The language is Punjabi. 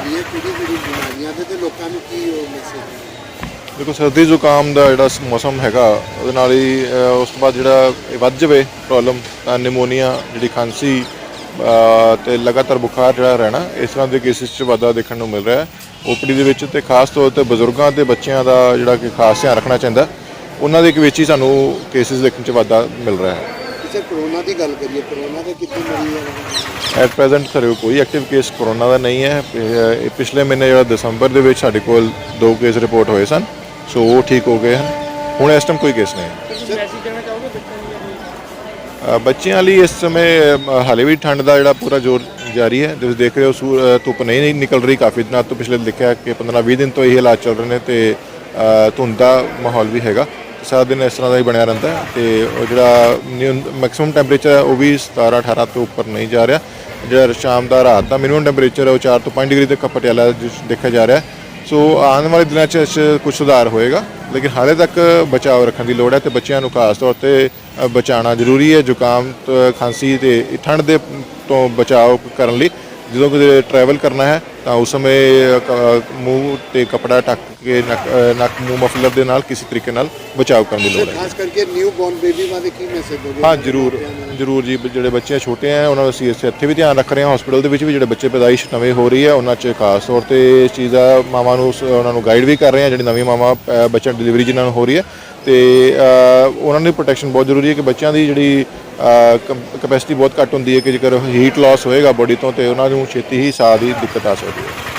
ਰਹੀ ਹੈ ਕਿਹੜੀ ਕਿਹੜੀ ਬਿਮਾਰੀਆਂ ਦੇ ਤੇ ਲੋਕਾਂ ਨੂੰ ਕੀ ਉਹ ਮੈਸੇਜ ਦੇਖੋ ਸਰਦੀ ਜ਼ੁਕਾਮ ਦਾ ਜਿਹੜਾ ਮੌਸਮ ਹੈਗਾ ਉਹਦੇ ਨਾਲ ਹੀ ਅਹ, ਉਸ ਤੋਂ ਬਾਅਦ ਜਿਹੜਾ ਇਹ ਵੱਧ ਜਾਵੇ ਪ੍ਰੋਬਲਮ ਤਾਂ ਨਿਮੋਨੀਆ ਜਿਹੜੀ ਖਾਂਸੀ ਅਹ, ਤੇ ਲਗਾਤਾਰ ਬੁਖਾਰ ਜਿਹੜਾ ਰਹਿਣਾ ਇਸ ਤਰ੍ਹਾਂ ਦੇ ਕੇਸਿਸ 'ਚ ਵਾਧਾ ਦੇਖਣ ਨੂੰ ਮਿਲ ਰਿਹਾ ਹੈ। ਓਪੀਡੀ ਦੇ ਵਿੱਚ ਤੇ ਖਾਸ ਤੌਰ ਤੇ ਬਜ਼ੁਰਗਾਂ ਤੇ ਬੱਚਿਆਂ ਦਾ ਜਿਹੜਾ ਕਿ ਖਾਸ ਧਿਆਨ ਰੱਖਣਾ ਚਾਹੀਦਾ ਉਹਨਾਂ ਦੇ ਵਿੱਚ ਹੀ ਸਾਨੂੰ ਕੇਸਿਸ ਦੇਖਣ 'ਚ ਵਾਧਾ ਮਿਲ ਰਿਹਾ ਹੈ। ਕਿਸੇ ਕਰੋਨਾ ਦੀ ਗੱਲ ਕਰੀਏ ਕਰੋਨਾ ਦੇ ਕਿੰਨੇ ਮਰੀਜ਼ ਹੈ? ਐਟ ਪ੍ਰੈਜ਼ੈਂਟ ਕੋਲ ਕੋਈ ਐਕਟਿਵ ਕੇਸ ਕੋਰੋਨਾ ਦਾ ਨਹੀਂ ਹੈ। ਇਹ- ਪਿਛਲੇ ਮਹੀਨੇ ਜਿਹੜਾ ਦਸੰਬਰ ਦੇ ਵਿੱਚ ਸਾਡੇ ਕੋਲ ਦੋ ਕੇਸ ਰਿਪੋਰਟ ਹੋਏ ਸਨ। ਸੋ ਉਹ ਠੀਕ ਹੋ ਗਏ ਹਨ। ਹੁਣ ਇਸ ਟਾਈਮ ਕੋਈ ਕੇਸ ਨਹੀਂ ਹੈ। ਤੁਸੀਂ ਮੈਸੇਜ ਦੇਣਾ ਚਾਹੋਗੇ ਬੱਚਿਆਂ ਅ, ਲਈ ਇਸ ਸਮੇਂ ਅ, ਹਾਲੇ ਵੀ ਠੰਡ ਦਾ ਜਿਹੜਾ ਪੂਰਾ ਜ਼ੋਰ ਜਾਰੀ ਹੈ। ਤੁਸੀਂ ਦੇਖ ਰਹੇ ਹੋ ਸੂਰ ਅ, ਧੁੱਪ ਨਹੀਂ ਨਹੀਂ ਨਿਕਲ ਰਹੀ ਕਾਫੀ ਦਿਨਾਂ ਤੋਂ। ਪਿਛਲੇ ਲਿਖਿਆ ਕਿ 15-20 ਦਿਨ ਤੋਂ ਇਹ ਹਾਲਾਤ ਚੱਲ ਰਹੇ ਨੇ ਤੇ ਅ, ਧੁੰਦ ਦਾ ਮਾਹੌਲ ਵੀ ਹੈਗਾ। ਸਾਰਾ ਦਿਨ ਇਸ ਤਰ੍ਹਾਂ ਦਾ ਹੀ ਬਣਿਆ ਰਹਿੰਦਾ ਹੈ ਤੇ ਉਹ ਜਿਹੜਾ ਮੈਕਸਿਮਮ ਟੈਂਪਰੇਚਰ ਹੈ ਉਹ ਵੀ 17-18 ਤੋਂ ਉੱਪਰ ਨਹੀਂ ਜਾ ਰਿਹਾ। ਜਿਹੜਾ ਸ਼ਾਮ ਦਾ ਰਾਤ ਦਾ ਮਿਨੀਮਮ ਟੈਂਪਰੇਚਰ ਹੈ ਉਹ 4 ਤੋਂ 5 ਡਿਗਰੀ ਤੱਕ ਪਟਿਆਲਾ ਵਿੱਚ ਦੇਖਿਆ ਜਾ ਰਿਹਾ ਸੋ ਆਉਣ ਵਾਲੇ ਦਿਨਾਂ 'ਚ ਇਸ 'ਚ ਕੁਝ ਸੁਧਾਰ ਹੋਏਗਾ, ਲੇਕਿਨ ਹਾਲੇ ਤੱਕ ਬਚਾਅ ਰੱਖਣ ਦੀ ਲੋੜ ਹੈ ਤੇ ਬੱਚਿਆਂ ਨੂੰ ਖਾਸ ਤੌਰ ਤੇ ਬਚਾਉਣਾ ਜ਼ਰੂਰੀ ਹੈ। ਜ਼ੁਕਾਮ, ਤੋਂ, ਖਾਂਸੀ ਤੇ ਠੰਡ ਦੇ ਤੋਂ ਬਚਾਅ ਕਰਨ ਲਈ ਜਦੋਂ ਕਿਤੇ ਟਰੈਵਲ ਕਰਨਾ ਹੈ ਤਾਂ ਉਸ ਸਮੇਂ ਮੂੰਹ ਤੇ ਕਪੜਾ ਢੱਕ ਕੇ ਨੱਕ ਮੂੰਹ ਮਫਲਰ ਦੇ ਨਾਲ ਕਿਸੇ ਤਰੀਕੇ ਨਾਲ ਬਚਾਅ ਕਰਨ ਦੀ ਲੋੜ ਹੈ। ਖਾਸ ਕਰਕੇ ਨਿਊ ਬੋਰਨ ਬੇਬੀ ਬਾਰੇ ਕੀ ਮੈਸੇਜ ਦੋਗੇ ਹਾਂ ਜਰੂਰ ਜਰੂਰ ਜੀ ਜਿਹੜੇ ਬੱਚੇ ਛੋਟੇ ਆ ਉਹਨਾਂ ਦਾ ਅਸੀਂ ਇੱਥੇ ਵੀ ਧਿਆਨ ਰੱਖ ਰਹੇ ਹਾਂ ਹਸਪੀਟਲ ਦੇ ਵਿੱਚ ਵੀ ਜਿਹੜੇ ਬੱਚੇ ਪੈਦਾਇਸ਼ ਨਵੇਂ ਹੋ ਰਹੀ ਹੈ ਉਹਨਾਂ 'ਚ ਖਾਸ ਤੌਰ ਤੇ ਇਸ ਚੀਜ਼ ਦਾ ਮਾਵਾਂ ਨੂੰ ਉਹਨਾਂ ਨੂੰ ਗਾਈਡ ਵੀ ਕਰ ਰਹੇ ਹਾਂ ਜਿਹੜੀ ਨਵੀਂ ਮਾਵਾਂ ਦੀ ਡਿਲੀਵਰੀ ਜਿਨ੍ਹਾਂ ਨੂੰ ਹੋ ਰਹੀ ਹੈ। ਤੇ ਉਹਨਾਂ ਦੀ ਪ੍ਰੋਟੈਕਸ਼ਨ ਬਹੁਤ ਜ਼ਰੂਰੀ ਹੈ ਕਿ ਬੱਚਿਆਂ ਦੀ ਜਿਹੜੀ ਕੈਪੈਸਿਟੀ ਬਹੁਤ ਘੱਟ ਹੁੰਦੀ ਹੈ ਕਿ ਜੇਕਰ ਹੀਟ ਲਾਸ ਹੋਏਗਾ ਬੋਡੀ ਤੋਂ ਤੇ ਉਹਨਾਂ ਨੂੰ ਛੇਤੀ ਹੀ ਸਾਹ ਦੀ ਦਿੱਕਤ ਆ ਸਕਦੀ ਹੈ।